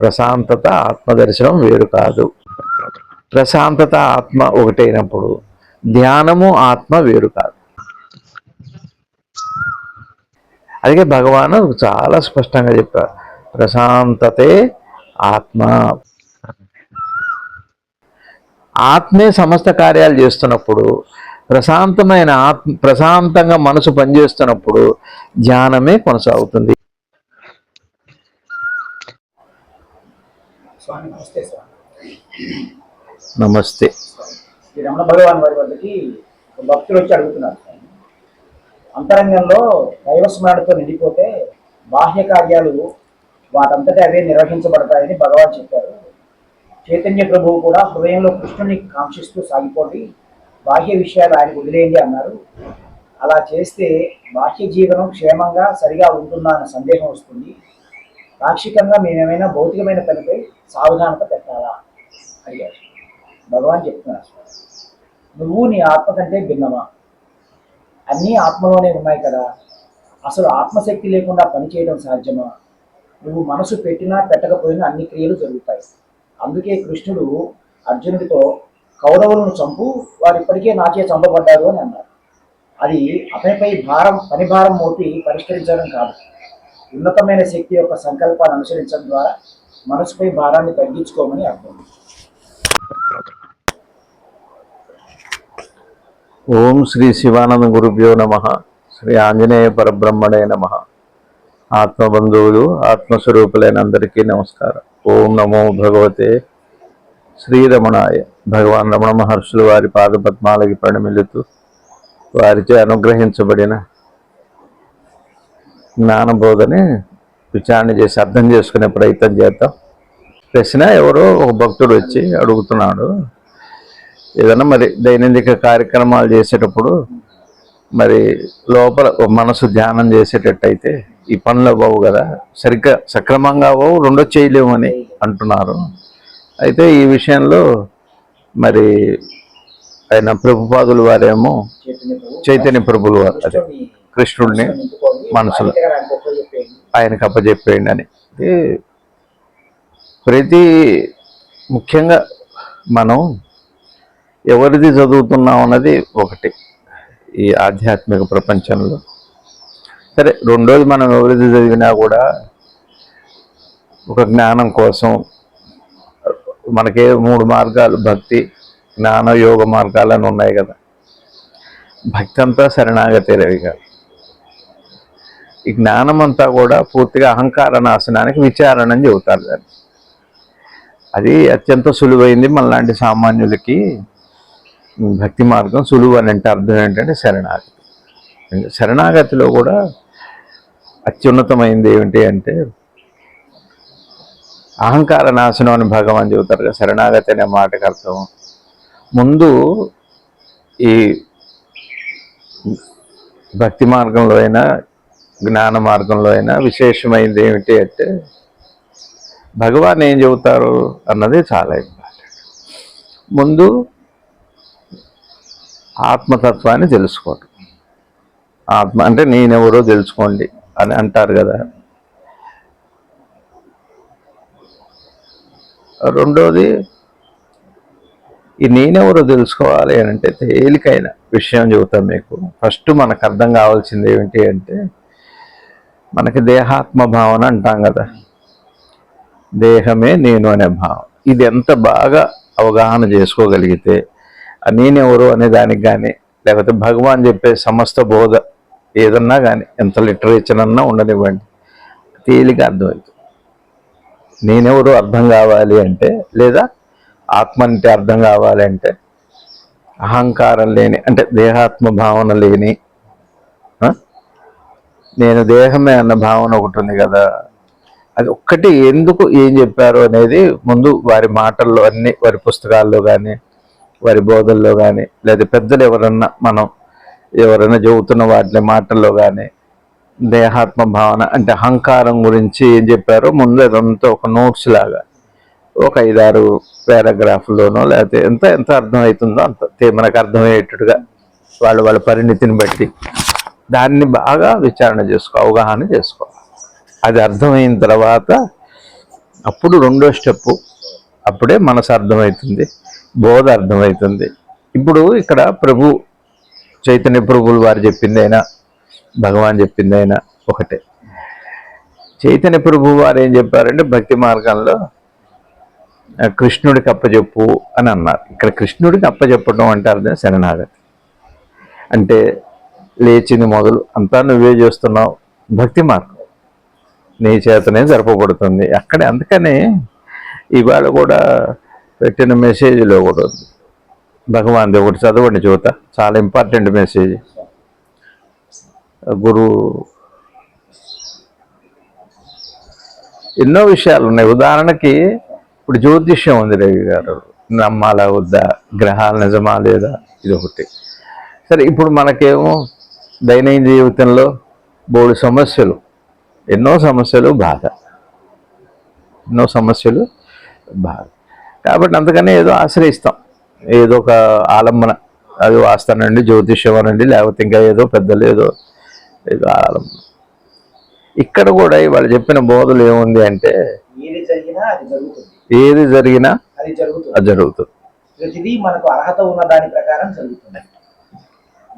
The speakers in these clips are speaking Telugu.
ప్రశాంతత ఆత్మదర్శనం వేరు కాదు. ప్రశాంతత ఆత్మ ఒకటైనప్పుడు ధ్యానము ఆత్మ వేరు కాదు. అందుకే భగవాను చాలా స్పష్టంగా చెప్పారు. ప్రశాంతతే ఆత్మ. ఆత్మే సమస్త కార్యాలు చేస్తున్నప్పుడు ప్రశాంతమైన ఆత్మ ప్రశాంతంగా మనసు పనిచేస్తున్నప్పుడు ధ్యానమే కొనసాగుతుంది. స్వామి నమస్తే స్వామి. నమస్తే. ఈ రమణ భగవాన్ వారి వద్దకి భక్తులు వచ్చి అడుగుతున్నారు అంతరంగంలో దైవస్మరణతో నిండిపోతే బాహ్య కార్యాలు వాటంతటా అవే నిర్వహించబడతాయని భగవాన్ చెప్పారు. చైతన్య ప్రభువు కూడా హృదయంలో కృష్ణుని కాంక్షిస్తూ సాగిపోండి బాహ్య విషయాలు ఆయన వదిలేయండి అన్నారు. అలా చేస్తే బాహ్య జీవనం క్షేమంగా సరిగా ఉంటుందా అన్న సందేహం వస్తుంది. పాక్షికంగా మేమేమైనా భౌతికమైన పనిపై సావధానత పెట్టాలా? అడిగారు. భగవాన్ చెప్తున్నారు. నువ్వు నీ ఆత్మ కంటే భిన్నమా? అన్నీ ఆత్మలోనే ఉన్నాయి కదా. అసలు ఆత్మశక్తి లేకుండా పనిచేయడం సాధ్యమా? నువ్వు మనసు పెట్టినా పెట్టకపోయినా అన్ని క్రియలు జరుగుతాయి. అందుకే కృష్ణుడు అర్జునుడితో కౌరవులను చంపు వారు ఇప్పటికే నాచే చంపబడ్డారు అని అన్నారు. అది అతనిపై భారం పని భారం మోపి పరిష్కరించడం కాదు. ఉన్నతమైన శక్తి యొక్క సంకల్పాన్ని అనుసరించడం ద్వారా మనసుపై భారాన్ని తగ్గించుకోమని అర్థం. ఓం శ్రీ శివానంద గురుభ్యో నమ శ్రీ ఆంజనేయ పరబ్రహ్మణే నమ. ఆత్మబంధువులు ఆత్మస్వరూపులైన అందరికీ నమస్కారం. ఓం నమో భగవతే శ్రీరమణాయ. భగవాన్ రమణ మహర్షులు వారి పాదపద్మాలకి పరిణమిల్లుతూ వారిచే అనుగ్రహించబడిన జ్ఞానబోధని విచారణ చేసి అర్థం చేసుకునే ప్రయత్నం చేద్దాం. ప్రశ్న ఎవరో ఒక భక్తుడు వచ్చి అడుగుతున్నాడు. ఏదైనా మరి దైనందిక కార్యక్రమాలు చేసేటప్పుడు మరి లోపల మనసు ధ్యానం చేసేటట్టయితే ఈ పనులు అవ్వవు కదా. సరిగ్గా సక్రమంగా అవ్వవు రెండో చేయలేమని అంటున్నారు. అయితే ఈ విషయంలో మరి ఆయన ప్రభుపాదులు వారేమో చైతన్య ప్రభులు వారు అదే కృష్ణుడిని మనసులో. ఆయనకు అప్పచెప్పేయండి అని. ఇది ప్రతి ముఖ్యంగా మనం ఎవరిది చదువుతున్నాం అన్నది ఒకటి. ఈ ఆధ్యాత్మిక ప్రపంచంలో. సరే రెండోది మనం ఎవరిది చదివినా కూడా ఒక జ్ఞానం కోసం మనకే మూడు మార్గాలు. భక్తి జ్ఞాన యోగ మార్గాలని ఉన్నాయి కదా. భక్తి అంతా శరణాగతి రవిగా ఈ జ్ఞానం అంతా కూడా పూర్తిగా అహంకార నాశనానికి విచారణ అని చెబుతారు దాన్ని. అది అత్యంత సులువైంది మనలాంటి సామాన్యులకి భక్తి మార్గం సులువు అని అంటే అర్థం ఏంటంటే శరణాగతి. శరణాగతిలో కూడా అత్యున్నతమైంది ఏమిటి అంటే అహంకార నాశనం అని భగవాన్ చెబుతారు కదా శరణాగతి అనే మాటకు అర్థం. ముందు ఈ భక్తి మార్గంలో అయినా జ్ఞాన మార్గంలో అయినా విశేషమైనది ఏమిటి అంటే భగవాన్ ఏం చెబుతారు అన్నది చాలా ఇంపార్టెంట్. ముందు ఆత్మతత్వాన్ని తెలుసుకోవటం. ఆత్మ అంటే నేనెవరో తెలుసుకోండి అని అంటారు కదా. రెండోది ఈ నేనెవరో తెలుసుకోవాలి అని అంటే తేలికైన విషయం చెబుతాం మీకు. ఫస్ట్ మనకు అర్థం కావాల్సింది ఏమిటి అంటే మనకి దేహాత్మ భావన అంటాం కదా. దేహమే నేను అనే భావం. ఇది ఎంత బాగా అవగాహన చేసుకోగలిగితే నేనెవరు అనే దానికి కానీ లేకపోతే భగవాన్ చెప్పే సమస్త బోధ ఏదన్నా కానీ ఎంత లిటరేచర్ అన్నా ఉండనివ్వండి. తేలిక అర్థమవుతుంది నేనెవరు అర్థం కావాలి అంటే లేదా ఆత్మ అంటే అర్థం కావాలి అంటే అహంకారం లేని అంటే దేహాత్మ భావన లేని నేను దేహమే అన్న భావన ఒకటి ఉంది కదా. అది ఒక్కటి ఎందుకు ఏం చెప్పారు అనేది ముందు వారి మాటల్లో అన్ని వారి పుస్తకాల్లో కానీ వారి బోధల్లో కానీ లేదా పెద్దలు ఎవరన్నా మనం ఎవరైనా చెబుతున్న వాటి మాటల్లో కానీ దేహాత్మ భావన అంటే అహంకారం గురించి ఏం చెప్పారో ముందు అదంతా ఒక నోట్స్ లాగా ఒక ఐదారు పారాగ్రాఫ్లోనో లేకపోతే ఎంత ఎంత అర్థమవుతుందో అంత తే- మనకు అర్థమయ్యేటట్టుగా వాళ్ళ వాళ్ళ పరిణితిని బట్టి దాన్ని బాగా విచారణ చేసుకో అవగాహన చేసుకో. అది అర్థమైన తర్వాత అప్పుడు రెండో స్టెప్పు అప్పుడే మనసు అర్థమవుతుంది బోధ అర్థమవుతుంది. ఇప్పుడు ఇక్కడ ప్రభు చైతన్య ప్రభువులు వారు చెప్పింది అయినా భగవాన్ చెప్పిందైనా ఒకటే. చైతన్య ప్రభు వారు ఏం చెప్పారంటే భక్తి మార్గంలో కృష్ణుడికి అప్పచెప్పు అని అన్నారు. ఇక్కడ కృష్ణుడికి అప్పచెప్పడం అంటే అర్థం శరణాగతి. అంటే లేచింది మొదలు. అంతా నువ్వే చేస్తున్నావు. భక్తి మార్గం. నీ చేతనే జరపబడుతుంది. అక్కడే అందుకని ఇవాళ కూడా పెట్టిన మెసేజ్లో కూడా ఉంది. భగవాన్ ఒకటి చదవండి చూత చాలా ఇంపార్టెంట్ మెసేజ్. గురు ఎన్నో విషయాలు ఉన్నాయి. ఉదాహరణకి ఇప్పుడు జ్యోతిష్యం ఉంది రవి గారు. నమ్మాలా వద్దా? గ్రహాలు నిజమా లేదా? ఇది ఒకటి. సరే ఇప్పుడు మనకేమో దైనందిన జీవితంలో బోడు సమస్యలు ఎన్నో సమస్యలు బాధ. ఎన్నో సమస్యలు బాధ. కాబట్టి అందుకనే ఏదో ఆశ్రయిస్తాం. ఏదో ఒక ఆలంబన. అది వాస్తానండి జ్యోతిష్యం అనండి లేకపోతే ఇంకా ఏదో పెద్దలు ఏదో ఏదో ఆలంబన. ఇక్కడ కూడా వాళ్ళు చెప్పిన బోధలు ఏముంది అంటే ఏది జరిగినా అది జరుగుతుంది. ప్రతిదీ మనకు అర్హత ఉన్న దాని ప్రకారం జరుగుతుంది.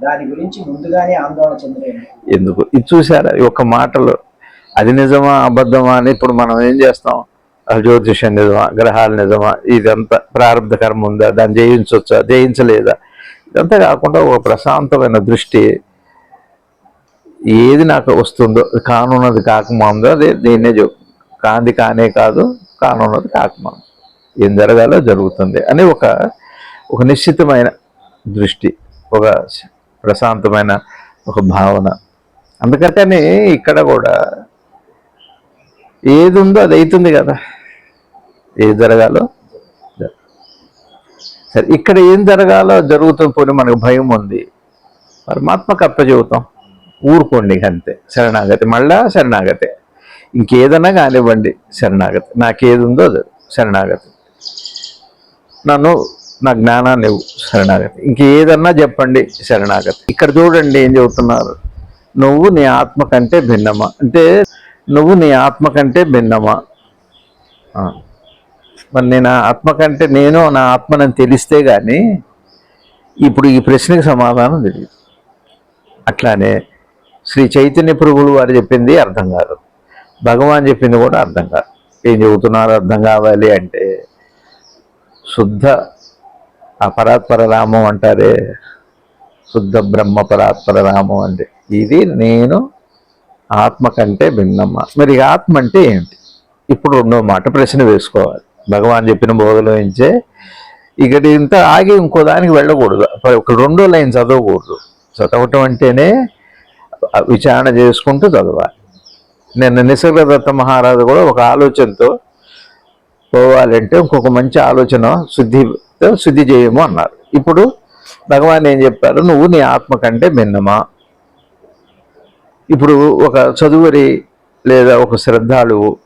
దాని గురించి ముందుగానే ఆందోళన చెందలేదు ఎందుకు? ఇది చూసారా ఈ ఒక్క మాటలు అది నిజమా అబద్ధమా అని ఇప్పుడు మనం ఏం చేస్తాం? జ్యోతిషం నిజమా గ్రహాలు నిజమా ఇదంతా ప్రారంభ కర్మ ఉందా దాన్ని జయించవచ్చా జయించలేదా? ఇదంతా కాకుండా ఒక ప్రశాంతమైన దృష్టి ఏది నాకు వస్తుందో కానున్నది కాకమాందో అదే దీన్నే చెప్ కాంది కానే కాదు కానున్నది కాకమాందో. ఏం జరగాలో జరుగుతుంది అని ఒక ఒక నిశ్చితమైన దృష్టి ఒక ప్రశాంతమైన ఒక భావన. అందుకని ఇక్కడ కూడా ఏది ఉందో అది అవుతుంది కదా. ఏది జరగాలో సరే ఇక్కడ ఏం జరగాలో జరుగుతుంది పోనీ మనకు భయం ఉంది. పరమాత్మకు అప్పచెబుతాం ఊరుకోండి అంతే. శరణాగతి మళ్ళా శరణాగతి. ఇంకేదన్నా కానివ్వండి శరణాగతి. నాకేది ఉందో అది శరణాగతి. నన్ను నా జ్ఞానాన్ని ఇవ్వు శరణాగతి. ఇంకేదన్నా చెప్పండి శరణాగతి. ఇక్కడ చూడండి ఏం చెబుతున్నారు? నువ్వు నీ ఆత్మ కంటే భిన్నమా? అంటే నువ్వు నీ ఆత్మ కంటే భిన్నమా? మరి నేను ఆత్మ కంటే నేను నా ఆత్మనని తెలిస్తే కానీ ఇప్పుడు ఈ ప్రశ్నకి సమాధానం తెలియదు. అట్లానే శ్రీ చైతన్య ప్రభువులు వారు చెప్పింది అర్థం కాదు. భగవాన్ చెప్పింది కూడా అర్థం కాదు. ఏం చెబుతున్నారు అర్థం కావాలి అంటే శుద్ధ ఆ పరాత్పర రామం అంటారే? శుద్ధ బ్రహ్మ పరాత్పర రామం అంటే. ఇది నేను ఆత్మ కంటే భిన్నమ్మ. మరి ఆత్మ అంటే ఏంటి? ఇప్పుడు రెండో మాట ప్రశ్న వేసుకోవాలి. భగవాన్ చెప్పిన బోధలో నుంచే ఇంత ఆగి ఇంకో దానికి వెళ్ళకూడదు. ఒక రెండో లైన్ చదవకూడదు. చదవటం అంటేనే విచారణ చేసుకుంటూ చదవాలి. నిన్న నిసర్గదత్త మహారాజు కూడా ఒక ఆలోచనతో పోవాలంటే ఇంకొక మంచి ఆలోచన శుద్ధి శుద్ధి చేయము అన్నారు. ఇప్పుడు భగవాన్ ఏం చెప్పారు? నువ్వు నీ ఆత్మ కంటే భిన్నమా? ఇప్పుడు ఒక చదువురి లేదా ఒక శ్రద్ధాళువు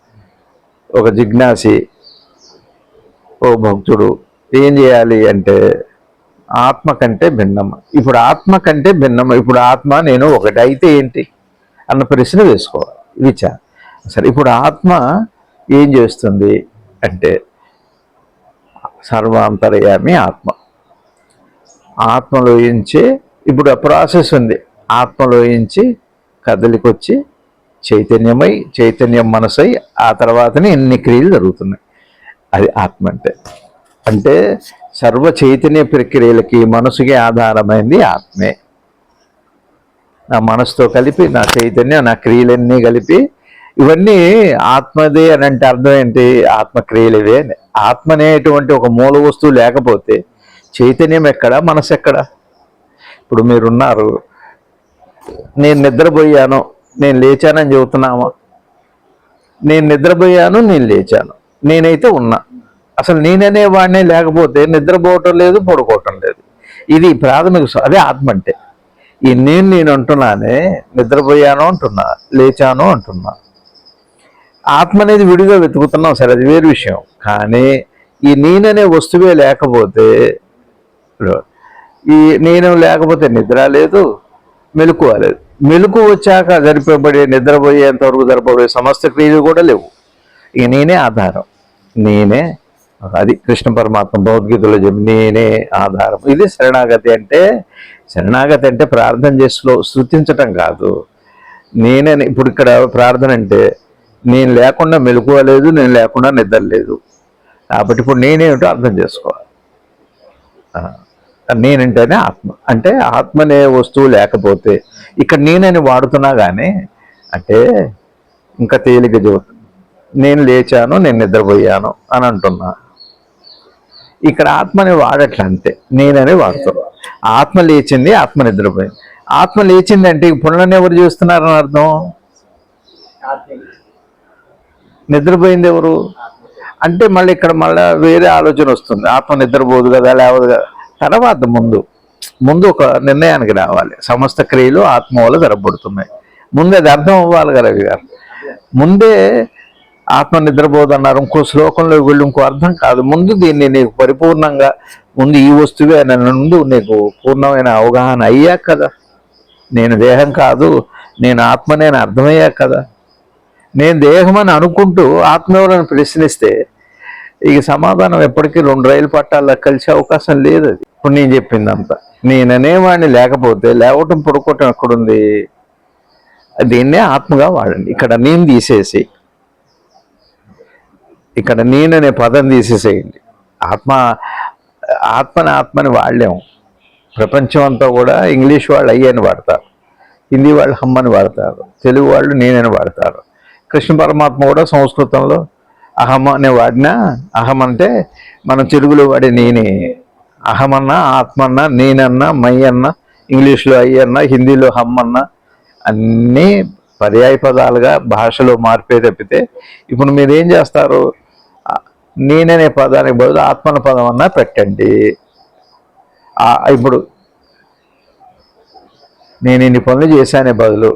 ఒక జిజ్ఞాసి ఓ భక్తుడు ఏం చేయాలి అంటే ఆత్మ కంటే భిన్నమ. ఇప్పుడు ఆత్మ కంటే భిన్నమ ఇప్పుడు ఆత్మ నేను ఒకటి అయితే ఏంటి? అన్న ప్రశ్న వేసుకోవాలి విచార. సరే ఇప్పుడు ఆత్మ ఏం చేస్తుంది అంటే సర్వాంతర్యామి ఆత్మ. ఆత్మలోయించి ఇప్పుడు ఆ ప్రాసెస్ ఉంది. ఆత్మలోయించి కదలికొచ్చి చైతన్యమై చైతన్యం మనసై ఆ తర్వాతనే ఎన్ని క్రియలు జరుగుతున్నాయి. అది ఆత్మ అంటే. అంటే సర్వ చైతన్య ప్రక్రియలకి మనసుకి ఆధారమైంది ఆత్మే. నా మనసుతో కలిపి నా చైతన్యం నా క్రియలన్నీ కలిపి ఇవన్నీ ఆత్మదే అని అంటే అర్థం ఏంటి? ఆత్మక్రియలు ఇవే అని. ఆత్మ అనేటువంటి ఒక మూల వస్తువు లేకపోతే చైతన్యం ఎక్కడ? మనసు ఎక్కడ? ఇప్పుడు మీరున్నారు. నేను నిద్రపోయాను నేను లేచానని చెబుతున్నామా నేను నిద్రపోయాను నేను లేచాను. నేనైతే ఉన్నా. అసలు నేననే వాడినే లేకపోతే నిద్రపోవటం లేదు పడుకోవటం లేదు. ఇది ప్రాథమిక అదే ఆత్మ అంటే. ఈ నేను నేను అంటున్నానే నిద్రపోయాను అంటున్నా లేచాను అంటున్నా. ఆత్మ అనేది విడిగా వెతుకుతున్నాం సరే అది వేరు విషయం. కానీ ఈ నేననే వస్తువే లేకపోతే ఈ నేను లేకపోతే నిద్ర లేదు మెలకువ లేదు. మెలకు వచ్చాక జరిపబడే నిద్రపోయేంత వరకు జరపబడే సమస్త క్రియలు కూడా లేవు. ఇక నేనే ఆధారం. నేనే అది కృష్ణ పరమాత్మ భగవద్గీతలో చెప్పి నేనే ఆధారం. ఇది శరణాగతి అంటే శరణాగతి అంటే ప్రార్థన చేసి స్థుతించటం కాదు. నేనే ఇప్పుడు ఇక్కడ ప్రార్థన అంటే నేను లేకుండా మెలకువ లేదు నేను లేకుండా నిద్ర లేదు. కాబట్టి ఇప్పుడు నేనేమిటో అర్థం చేసుకోవాలి. నేనంటేనే ఆత్మ. అంటే ఆత్మ అనే వస్తువు లేకపోతే ఇక్కడ నేనని వాడుతున్నా కానీ అంటే ఇంకా తేలిక చెబుతుంది నేను లేచాను నేను నిద్రపోయాను అని అంటున్నా. ఇక్కడ ఆత్మని వాడట్లే అంతే నేనని వాడుతున్నా. ఆత్మ లేచింది ఆత్మ నిద్రపోయింది. ఆత్మ లేచింది అంటే ఈ పనులను ఎవరు చేస్తున్నారని అర్థం? నిద్రపోయింది ఎవరు? అంటే మళ్ళీ ఇక్కడ మళ్ళీ వేరే ఆలోచన వస్తుంది. ఆత్మ నిద్రపోదు కదా లేవదు కదా. తర్వాత ముందు ముందు ఒక నిర్ణయానికి రావాలి. సమస్త క్రియలు ఆత్మ వల్ల జరగబడుతున్నాయి. ముందు అది అర్థం అవ్వాలి కదా గారు. ముందే ఆత్మ నిద్రపోదు అన్నారు. ఇంకో శ్లోకంలో వెళ్ళి ఇంకో అర్థం కాదు. ముందు దీన్ని నీకు పరిపూర్ణంగా ముందు ఈ వస్తువే నుండి ముందు నీకు పూర్ణమైన అవగాహన అయ్యాక కదా. నేను దేహం కాదు నేను ఆత్మనే అని అర్థమయ్యాక కదా. నేను దేహం అని అనుకుంటూ ఆత్మీయులను ప్రశ్నిస్తే ఇక సమాధానం ఎప్పటికీ రెండు రైలు పట్టాల్లో కలిసే అవకాశం లేదు అది. ఇప్పుడు నేను చెప్పిందంతా. నేననే నేననేవాడిని లేకపోతే లేవటం పడుకోవటం ఎక్కడుంది? దీన్నే ఆత్మగా వాడండి. ఇక్కడ నేను తీసేసి ఇక్కడ నేననే పదం తీసేసేయండి. ఆత్మ ఆత్మని ఆత్మని వాడలేము ప్రపంచం అంతా కూడా ఇంగ్లీష్ వాళ్ళు అయ్యని వాడతారు. హిందీ వాళ్ళు హమ్మని వాడతారు. తెలుగు వాళ్ళు నేనని వాడతారు. కృష్ణ పరమాత్మ కూడా సంస్కృతంలో అహం అనే వాడిన అహం అంటే మనం తెలుగులో వాడే నేనే. అహమన్నా ఆత్మన్నా నేనన్నా మై అన్నా ఇంగ్లీష్లో అయ్యన్నా హిందీలో హమ్మన్నా అన్నీ పర్యాయ పదాలుగా భాషలో మార్పే తప్పితే ఇప్పుడు మీరు ఏం చేస్తారు నేననే పదానికి బదులు ఆత్మన పదం అన్నా పెట్టండి ఇప్పుడు నేను ఇన్ని పనులు చేశానే బదులు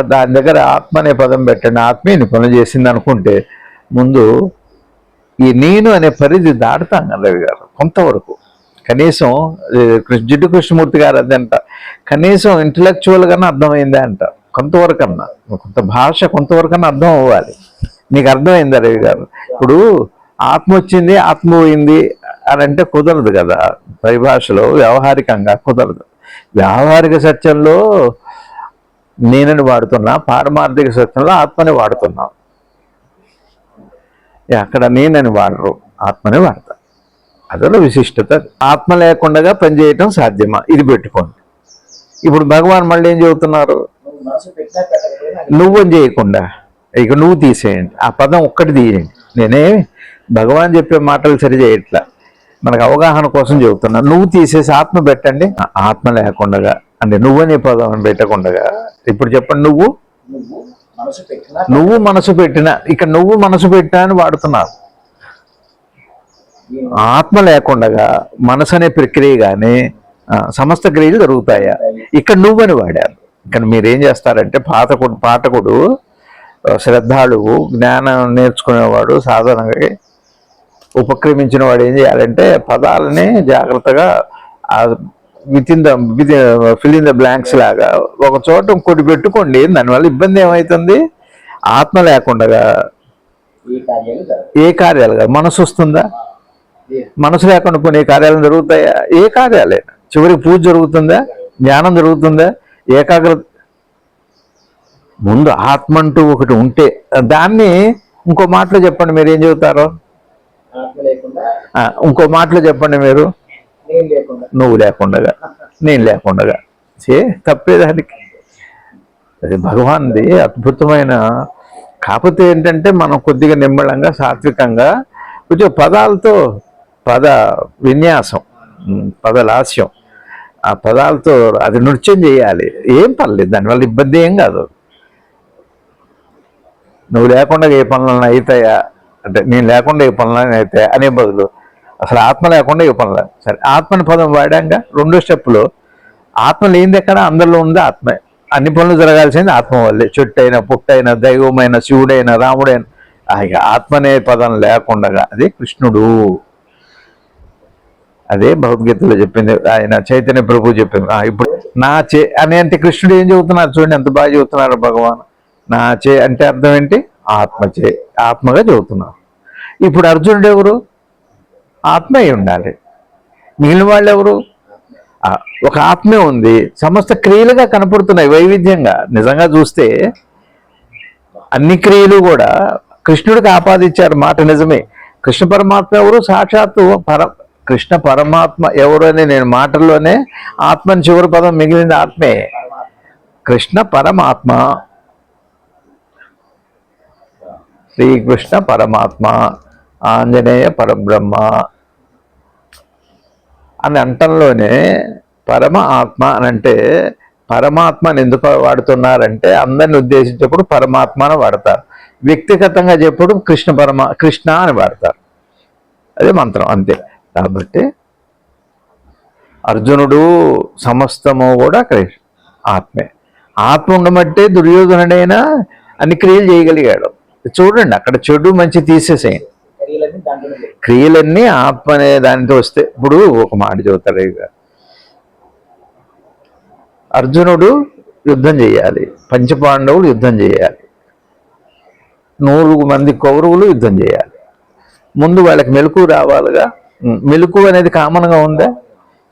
దాని దగ్గర ఆత్మ అనే పదం పెట్టండి. ఆత్మీయుని పనిచేసింది చేసింది అనుకుంటే ముందు ఈ నేను అనే పరిధి దాటుతాం కదా రవి గారు కొంతవరకు. కనీసం కృష్ణ- జిడ్డు కృష్ణమూర్తి గారు అదంట కనీసం ఇంటలెక్చువల్ గానే అర్థమైందే అంట. కొంతవరకు అన్నా కొంత భాష కొంతవరకన్నా అర్థం అవ్వాలి. నీకు అర్థమైందా రవి గారు? ఇప్పుడు ఆత్మ వచ్చింది ఆత్మ పోయింది అని అంటే కుదరదు కదా. పరిభాషలో వ్యవహారికంగా కుదరదు. వ్యావహారిక సత్యంలో నేనని వాడుతున్నా పారమార్థిక సత్యంలో ఆత్మని వాడుతున్నాం. అక్కడ నేనని వాడరు ఆత్మని వాడతా. అదొక విశిష్టత. ఆత్మ లేకుండా పనిచేయటం సాధ్యమా? ఇది పెట్టుకోండి. ఇప్పుడు భగవాన్ మళ్ళీ ఏం చెబుతున్నారు? నువ్వు నువ్వని చేయకుండా ఇక నువ్వు తీసేయండి. ఆ పదం ఒక్కటి తీయండి. నేనే భగవాన్ చెప్పే మాటలు సరి చేయట్లా మనకు అవగాహన కోసం చెబుతున్నా. నువ్వు తీసేసి ఆత్మ పెట్టండి. ఆత్మ లేకుండా అంటే నువ్వనే పదం పెట్టకుండా ఇప్పుడు చెప్పండి నువ్వు? నువ్వు మనసు పెట్టినా ఇక నువ్వు మనసు పెట్టినా అని వాడుతున్నావు ఈ ఆత్మ లేకుండా మనసు అనే ప్రక్రియ కానీ సమస్త క్రియలు జరుగుతాయా? ఇక్కడ నువ్వని వాడారు. ఇక్కడ మీరేం చేస్తారంటే పాతకుడు పాఠకుడు శ్రద్ధాళువు జ్ఞానం నేర్చుకునేవాడు సాధారణంగా ఉపక్రమించిన వాడు ఏం చేయాలంటే పదాలని జాగ్రత్తగా with in the with fill in the blanks లాగా ఒక చోట ఇంకోటి పెట్టుకోండి. దానివల్ల ఇబ్బంది ఏమవుతుంది ఆత్మ లేకుండా ఏ కార్యాలు కాదు. మనసు వస్తుందా. మనసు లేకుండా పోనీ ఏ కార్యాలు జరుగుతాయా? ఏ కార్యాలైనా చివరికి పూజ జరుగుతుందా? జ్ఞానం జరుగుతుందా? ఏకాగ్రత ముందు ఆత్మ అంటూ ఒకటి ఉంటే దాన్ని ఇంకో మాటలో చెప్పండి. మీరు ఏం చెబుతారో? ఇంకో మాటలో చెప్పండి మీరు. నువ్వు లేకుండగా. నేను లేకుండగా. చే తప్పేదానికి అది భగవాన్ది అద్భుతమైన. కాకపోతే ఏంటంటే మనం కొద్దిగా నిమ్మళంగా సాత్వికంగా కొంచెం పదాలతో పద విన్యాసం పద లాస్యం. ఆ పదాలతో అది నృత్యం చేయాలి. ఏం పర్లేదు దానివల్ల ఇబ్బంది ఏం కాదు. నువ్వు లేకుండా ఏ పనులన్నా అవుతాయా? అంటే నేను లేకుండా ఈ పనులన్నా అనే బదులు అసలు ఆత్మ లేకుండా ఈ పనులు. సరే ఆత్మని పదం వాడాక రెండో స్టెప్లో ఆత్మ లేనిది ఎక్కడ? అందరిలో ఉంది ఆత్మే. అన్ని పనులు జరగాల్సింది ఆత్మ వల్లే. చెట్టు అయినా పుట్టైనా దైవమైన శివుడైన రాముడైన. ఆ ఇక ఆత్మ అనే పదం లేకుండా అదే కృష్ణుడు. అదే భగవద్గీతలో చెప్పింది. ఆయన చైతన్య ప్రభు చెప్పింది. ఇప్పుడు నా చే అని అంటే కృష్ణుడు ఏం చెబుతున్నారు చూడండి ఎంత బాగా చెబుతున్నారు భగవాన్. నా చే అంటే అర్థం ఏంటి? ఆత్మచే. ఆత్మగా చెబుతున్నారు ఇప్పుడు అర్జునుడు ఎవరు? ఆత్మే ఉండాలి. మిగిలిన వాళ్ళు ఎవరు? ఒక ఆత్మే ఉంది. సమస్త క్రియలుగా కనపడుతున్నాయి వైవిధ్యంగా. నిజంగా చూస్తే అన్ని క్రియలు కూడా కృష్ణుడికి ఆపాదించారు. మాట నిజమే. కృష్ణ పరమాత్మ ఎవరు? సాక్షాత్తు పర కృష్ణ పరమాత్మ ఎవరు అని నేను మాటల్లోనే ఆత్మని చివరి పదం మిగిలింది ఆత్మే. కృష్ణ పరమాత్మ. శ్రీకృష్ణ పరమాత్మ. ఆంజనేయ పరబ్రహ్మ అని అంటంలోనే పరమ ఆత్మ అని అంటే పరమాత్మని ఎందుకు వాడుతున్నారంటే అందరిని ఉద్దేశించేప్పుడు పరమాత్మను వాడతారు. వ్యక్తిగతంగా చెప్పుడు కృష్ణ పరమ కృష్ణ అని వాడతారు. అదే మంత్రం అంతే. కాబట్టి అర్జునుడు సమస్తము కూడా కృష్ణ ఆత్మే. ఆత్మ ఉండబట్టే దుర్యోధనుడైనా అన్ని క్రియలు చేయగలిగాడు. చూడండి అక్కడ చెడు మంచి తీసేసేయండి. క్రియలన్నీ ఆత్మ అనే దానితో వస్తే ఇప్పుడు ఒక మాట చెబుతాడు ఇక. అర్జునుడు యుద్ధం చేయాలి పంచపాండవులు యుద్ధం చేయాలి నూరు మంది కౌరవులు యుద్ధం చేయాలి. ముందు వాళ్ళకి మెలకు రావాలిగా? మెలకు అనేది కామన్గా ఉందా?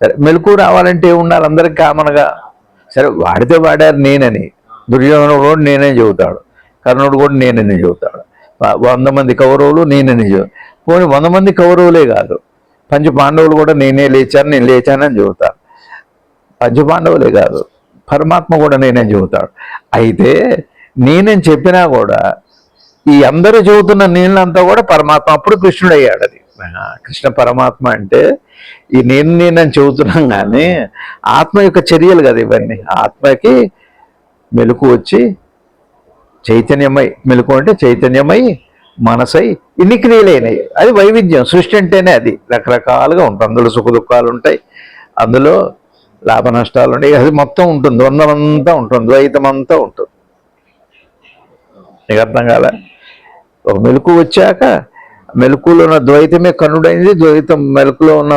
సరే మెలకు రావాలంటే ఏమున్నారు ఉండాలి అందరికి కామన్గా. సరే వాడితే వాడారు నేనని. దుర్యోధనుడు కూడా నేనే చెబుతాడు. కర్ణుడు కూడా నేనని చెబుతాడు. వంద మంది కౌరవులు నేనని చెబుతాడు పోనీ వంద మంది కౌరవులే కాదు. పంచ పాండవులు కూడా నేనే లేచాను నేను లేచానని చెబుతారు. పంచపాండవులే కాదు పరమాత్మ కూడా నేనే చెబుతాడు. అయితే నేనేం చెప్పినా కూడా ఈ అందరూ చెబుతున్న నీళ్ళంతా కూడా పరమాత్మ. అప్పుడు కృష్ణుడు అయ్యాడు అది కృష్ణ పరమాత్మ అంటే ఈ నేను నేనని చెబుతున్నాం కానీ ఆత్మ యొక్క చర్యలు కదా ఇవన్నీ. ఆత్మకి మెలకు వచ్చి చైతన్యమై మెలకు అంటే చైతన్యమై మనసై ఇన్ని క్రియలైనవి అది వైవిధ్యం. సృష్టి అంటేనే అది. రకరకాలుగా ఉంటుంది. అందులో సుఖ దుఃఖాలు ఉంటాయి. అందులో లాభ నష్టాలు ఉంటాయి. అది మొత్తం ఉంటుంది. ద్వంద్వమంతా ఉంటుంది. ద్వైతం అంతా ఉంటుంది. నీకు అర్థం కాల? ఒక మెలకు వచ్చాక మెలకులో ఉన్న ద్వైతమే కన్నుడైంది ద్వైతం మెలకులో ఉన్న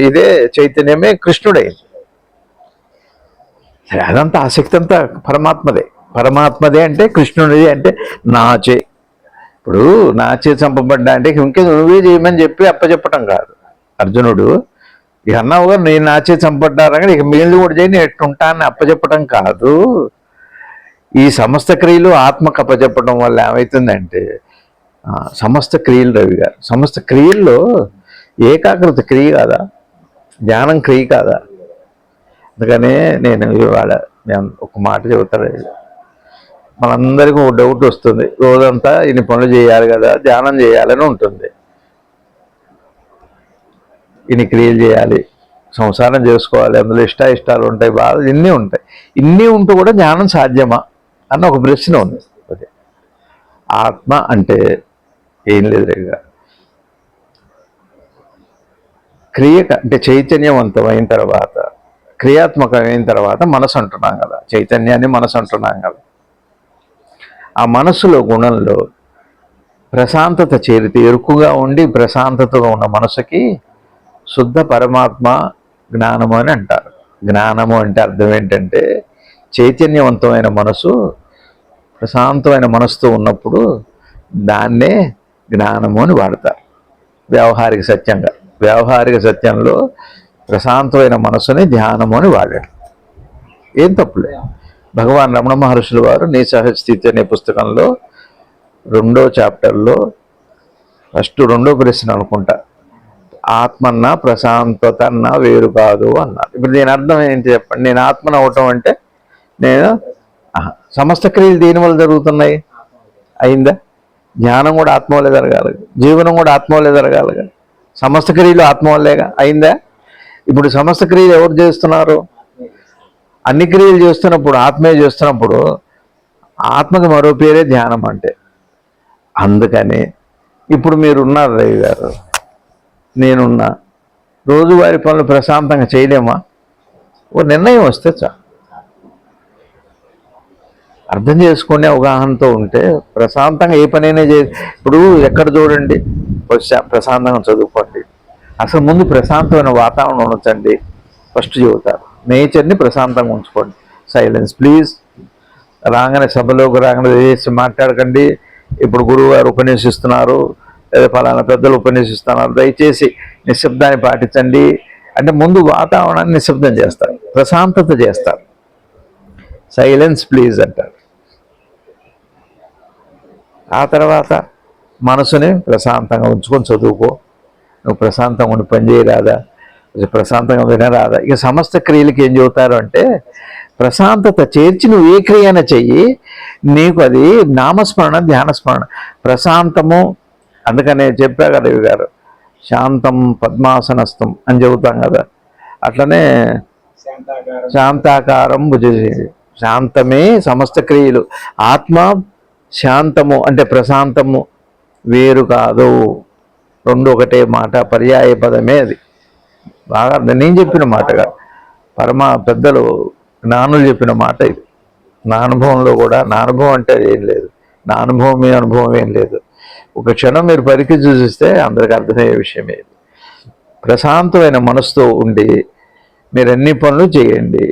ఇదే చైతన్యమే కృష్ణుడైంది. అదంతా ఆసక్తి అంతా పరమాత్మదే. పరమాత్మదే అంటే కృష్ణుడిది అంటే నాచే ఇప్పుడు నాచే చంపబడ్డా అంటే ఇంకే నువ్వే చేయమని చెప్పి అప్పచెప్పటం కాదు. అర్జునుడు ఇక అన్నావుగా నేను నాచే చంపడ్డారని ఇక మిగిలిన కూడా చేయి నేను ఎట్టుంటానని అప్పచెప్పటం కాదు. ఈ సమస్త క్రియలు ఆత్మకు అప్పచెప్పడం వల్ల ఏమవుతుందంటే సమస్త క్రియలు రవి గారు సమస్త క్రియల్లో ఏకాగ్రత క్రియ కాదా? ధ్యానం క్రియ కాదా? అందుకనే నేను ఇవాళ మేము ఒక మాట చెబుతాను మనందరికీ ఒక డౌట్ వస్తుంది. రోజంతా ఇన్ని పనులు చేయాలి కదా ధ్యానం చేయాలని ఉంటుంది. ఇన్ని క్రియలు చేయాలి సంసారం చేసుకోవాలి అందులో ఇష్ట ఇష్టాలు ఉంటాయి బాధ ఇన్ని ఉంటాయి. ఇన్ని ఉంటూ కూడా ధ్యానం సాధ్యమా అన్న ఒక ప్రశ్న ఉంది. ఓకే. ఆత్మ అంటే ఏం లేదు రేగా క్రియ అంటే చైతన్యవంతమైన తర్వాత క్రియాత్మకమైన తర్వాత మనసు అంటున్నాం కదా. చైతన్యాన్ని మనసు అంటున్నాం కదా. ఆ మనసులో గుణంలో ప్రశాంతత చేరితే ఎరుకుగా ఉండి ప్రశాంతతగా ఉన్న మనసుకి శుద్ధ పరమాత్మ జ్ఞానము అని అంటారు. జ్ఞానము అంటే అర్థం ఏంటంటే చైతన్యవంతమైన మనసు ప్రశాంతమైన మనసుతో ఉన్నప్పుడు దాన్నే జ్ఞానము అని వాడతారు. వ్యావహారిక సత్యంగా వ్యావహారిక సత్యంలో ప్రశాంతమైన మనసుని ధ్యానము అని వాడాడు ఏం తప్పులే భగవాన్ రమణ మహర్షుల వారు నీ సహజ స్థితి అనే పుస్తకంలో రెండో చాప్టర్లో ఫస్ట్ రెండో ప్రశ్న అనుకుంటా. ఆత్మన్న ప్రశాంతత అన్న వేరు కాదు అన్నారు. ఇప్పుడు దీని అర్థం ఏంటి చెప్పండి? నేను ఆత్మను అవటం అంటే నేను సమస్త క్రియలు దేని వల్ల జరుగుతున్నాయి? అయిందా? జ్ఞానం కూడా ఆత్మ వల్లే జరగాలి. జీవనం కూడా ఆత్మ వల్లే సమస్త క్రియలు ఆత్మ వల్లేగా? అయిందా? ఇప్పుడు సమస్త క్రియలు ఎవరు చేస్తున్నారు? అన్ని క్రియలు చేస్తున్నప్పుడు ఆత్మే చేస్తున్నప్పుడు ఆత్మకి మరో పేరే ధ్యానం అంటే. అందుకని ఇప్పుడు మీరు ఉన్నారు రవి గారు. నేనున్నా. రోజువారి పనులు ప్రశాంతంగా చేయలేమా? ఓ నిర్ణయం వస్తే చా అర్థం చేసుకునే అవగాహనతో ఉంటే ప్రశాంతంగా ఏ పనైనా చే ఇప్పుడు ఎక్కడ చూడండి? ప్రశా- ప్రశాంతంగా చదువుకోండి. అసలు ముందు ప్రశాంతమైన వాతావరణం ఉంచండి. ఫస్ట్ చెబుతారు. నేచర్ని ప్రశాంతంగా ఉంచుకోండి. సైలెన్స్ ప్లీజ్ రాగానే సభలోకి రాగానే చేసి మాట్లాడకండి. ఇప్పుడు గురువు గారు ఉపన్యసిస్తున్నారు లేదా ఫలానా పెద్దలు ఉపన్యసిస్తున్నారు దయచేసి నిశ్శబ్దాన్ని పాటించండి. అంటే ముందు వాతావరణాన్ని నిశ్శబ్దం చేస్తారు ప్రశాంతత చేస్తారు. సైలెన్స్ ప్లీజ్ అంటారు. ఆ తర్వాత మనసుని ప్రశాంతంగా ఉంచుకొని చదువుకో. నువ్వు ప్రశాంతంగా ఉండి పని చేయరాదా? ప్రశాంతంగా వినరాదా ఇక సమస్త క్రియలకి ఏం చెబుతారు అంటే ప్రశాంతత చేర్చి నువ్వు ఏ క్రియన చెయ్యి నీకు అది నామస్మరణ ధ్యానస్మరణ. ప్రశాంతము అందుకనే చెప్పా కదా గారు శాంతం పద్మాసనస్థం అని చెబుతాం కదా. అట్లనే శాంతాకారం. శాంతాకారం భుజ శాంతమే సమస్త క్రియలు. ఆత్మ శాంతము అంటే ప్రశాంతము వేరు కాదు. రెండు ఒకటే మాట పర్యాయ పదమే అది. బాగా అర్థం. నేను చెప్పిన మాటగా. పరమ పెద్దలు జ్ఞానులు చెప్పిన మాట ఇది. నా అనుభవంలో కూడా నా అనుభవం అంటే ఏం లేదు. నా అనుభవం మీ అనుభవం ఏం లేదు. ఒక క్షణం మీరు పరికి చూసిస్తే అందరికి అర్థమయ్యే విషయం ఏది ప్రశాంతమైన మనసుతో ఉండి మీరు అన్ని పనులు చేయండి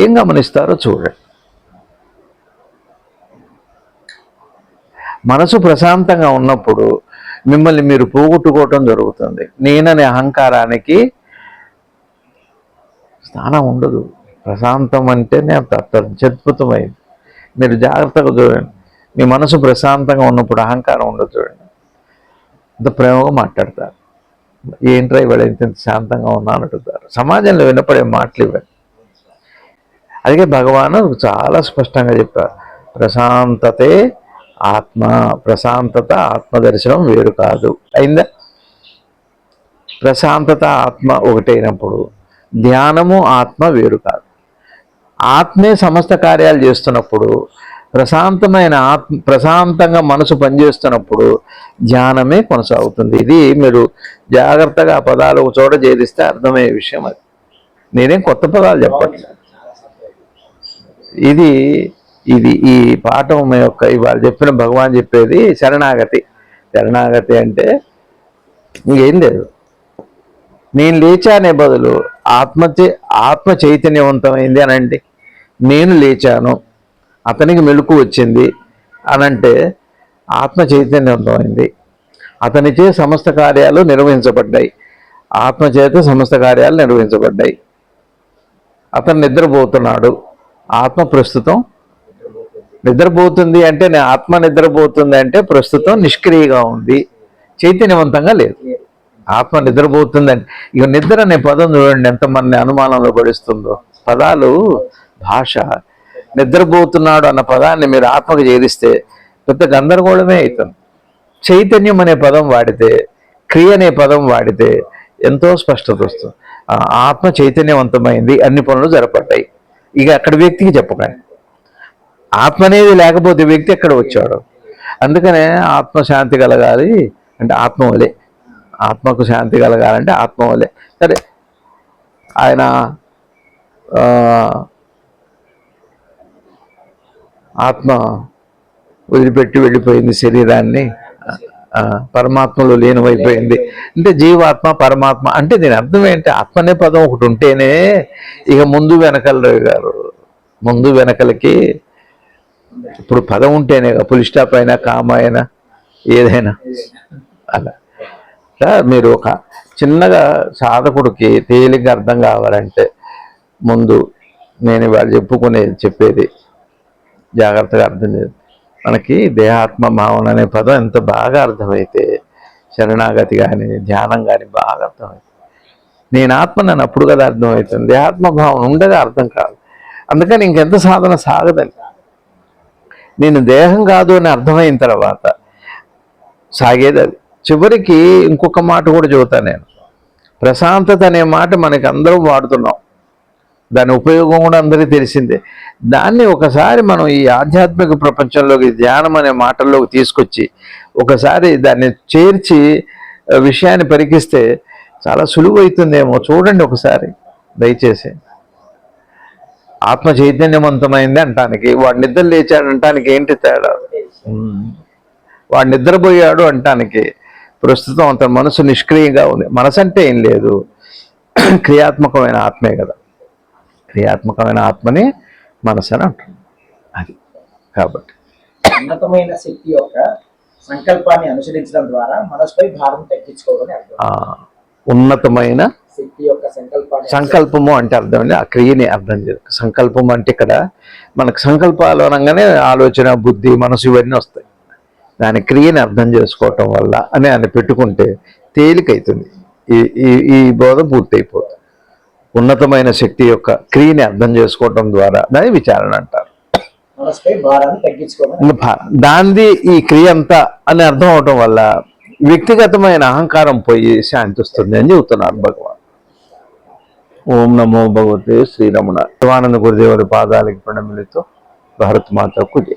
ఏం గమనిస్తారో చూడండి. మనసు ప్రశాంతంగా ఉన్నప్పుడు మిమ్మల్ని మీరు పోగొట్టుకోవటం జరుగుతుంది. నేననే అహంకారానికి స్థానం ఉండదు. ప్రశాంతం అంటేనే అంత అత్యద్భుతమైంది మీరు జాగ్రత్తగా చూడండి. మీ మనసు ప్రశాంతంగా ఉన్నప్పుడు అహంకారం ఉండదు చూడండి. అంత ప్రేమగా మాట్లాడతారు. ఏంట్రా ఇవాళ ఇంత ఇంత శాంతంగా ఉన్నాను అడుగుతారు. సమాజంలో వినపడే మాటలు ఇవ్వండి అందుకే భగవాను చాలా స్పష్టంగా చెప్పారు. ప్రశాంతతే ఆత్మ ప్రశాంతత ఆత్మదర్శనం వేరు కాదు. అయిందా? ప్రశాంతత ఆత్మ ఒకటైనప్పుడు ధ్యానము ఆత్మ వేరు కాదు. ఆత్మే సమస్త కార్యాలు చేస్తున్నప్పుడు ప్రశాంతమైన ఆత్మ ప్రశాంతంగా మనసు పనిచేస్తున్నప్పుడు ధ్యానమే కొనసాగుతుంది. ఇది మీరు జాగ్రత్తగా పదాలు ఒక చోట చేరిస్తే అర్థమయ్యే విషయం అది. నేనేం కొత్త పదాలు చెప్పట్లేదు. ఇది ఇది ఈ పాఠం యొక్క ఇవాళ చెప్పిన భగవాన్ చెప్పేది శరణాగతి. శరణాగతి అంటే ఇంకేం లేదు. నేను లేచానే బదులు ఆత్మచే ఆత్మ చైతన్యవంతమైంది అనండి నేను లేచాను అతనికి మెలకు వచ్చింది అనంటే ఆత్మ చైతన్యవంతమైంది అతనిచే సమస్త కార్యాలు నిర్వహించబడ్డాయి. ఆత్మచేత సమస్త కార్యాలు నిర్వహించబడ్డాయి. అతను నిద్రపోతున్నాడు. ఆత్మ ప్రస్తుతం నిద్రపోతుంది అంటే నేను ఆత్మ నిద్రపోతుంది అంటే ప్రస్తుతం నిష్క్రియగా ఉంది. చైతన్యవంతంగా లేదు. ఆత్మ నిద్రపోతుందండి ఇక నిద్ర అనే పదం చూడండి ఎంత ఎంతమంది అనుమానంలో పడిస్తుందో పదాలు భాష. నిద్రపోతున్నాడు అన్న పదాన్ని మీరు ఆత్మకు చేరిస్తే పెద్ద గందరగోళమే అవుతుంది. చైతన్యం అనే పదం వాడితే క్రియ అనే పదం వాడితే ఎంతో స్పష్టత వస్తుంది. ఆత్మ చైతన్యవంతమైంది అన్ని పనులు జరపడ్డాయి. ఇక అక్కడ వ్యక్తికి చెప్పకండి. ఆత్మ అనేది లేకపోతే వ్యక్తి ఎక్కడ వచ్చాడు? అందుకనే ఆత్మశాంతి కలగాలి అంటే ఆత్మ వలే. ఆత్మకు శాంతి కలగాలంటే ఆత్మ వలే. సరే ఆయన ఆత్మ వదిలిపెట్టి వెళ్ళిపోయింది శరీరాన్ని. పరమాత్మలో లీనమైపోయింది. అంటే జీవాత్మ పరమాత్మ అంటే దీని అర్థం ఏంటి? ఆత్మ అనే పదం ఒకటి ఉంటేనే ఇక ముందు వెనకల గారు ముందు వెనకలకి ఇప్పుడు పదం ఉంటేనే పులి స్టాప్ అయినా కామ అయినా ఏదైనా. అలా. మీరు ఒక చిన్నగా సాధకుడికి తేలిగ్గా అర్థం కావాలంటే ముందు నేను ఇవాళ చెప్పుకునే చెప్పేది జాగ్రత్తగా అర్థం చేయాలి మనకి దేహాత్మ భావన అనే పదం ఎంత బాగా అర్థమైతే శరణాగతి కానీ ధ్యానం కానీ బాగా అర్థమైంది నేను ఆత్మ నన్ను అప్పుడు కదా అర్థమవుతుంది. దేహాత్మ భావన ఉండగా అర్థం కాదు. అందుకని ఇంకెంత సాధన సాగదండి. నేను దేహం కాదు అని అర్థమైన తర్వాత సాగేది అది. చివరికి ఇంకొక మాట కూడా చెబుతాను నేను. ప్రశాంతత అనే మాట మనకి అందరం వాడుతున్నాం. దాని ఉపయోగం కూడా అందరికీ తెలిసిందే. దాన్ని ఒకసారి మనం ఈ ఆధ్యాత్మిక ప్రపంచంలోకి ధ్యానం అనే మాటల్లోకి తీసుకొచ్చి ఒకసారి దాన్ని చేర్చి విషయాన్ని పరికిస్తే చాలా సులువు అవుతుందేమో. చూడండి ఒకసారి. దయచేసి. ఆత్మ చైతన్యవంతమైంది అంటానికి వాడు నిద్ర లేచాడు అంటానికి ఏంటి తేడా. వాడు నిద్రపోయాడు అంటానికి ప్రస్తుతం అతని మనసు నిష్క్రియంగా ఉంది. మనసు అంటే ఏం లేదు. క్రియాత్మకమైన ఆత్మే కదా. క్రియాత్మకమైన ఆత్మని మనసు అని అంటుంది అది కాబట్టి. ఉన్నతమైన శక్తి యొక్క సంకల్పాన్ని అనుసరించడం ద్వారా మనసుపై భారం తగ్గించుకోవడం ఉన్నతమైన సంకల్పము అంటే అర్థం ఆ క్రియని అర్థం చేసుకో సంకల్పం అంటే ఇక్కడ మనకు సంకల్పాలు అనగానే ఆలోచన బుద్ధి మనసు ఇవన్నీ వస్తాయి. దాని క్రియని అర్థం చేసుకోవటం వల్ల అని ఆయన పెట్టుకుంటే తేలికైతుంది. ఈ ఈ బోధ పూర్తయిపోతుంది. ఉన్నతమైన శక్తి యొక్క క్రియని అర్థం చేసుకోవటం ద్వారా దాన్ని విచారణ అంటారు. దానిది ఈ క్రియ అంతా అని అర్థం అవటం వల్ల వ్యక్తిగతమైన అహంకారం పోయి శాంతి వస్తుంది అని చెబుతున్నారు భగవాన్. ఓం నమో భగవతే శ్రీరమణ. శివానంద గురుదేవుడి పాదాలకి ప్రణమిలితో భారత్ మాత కుజే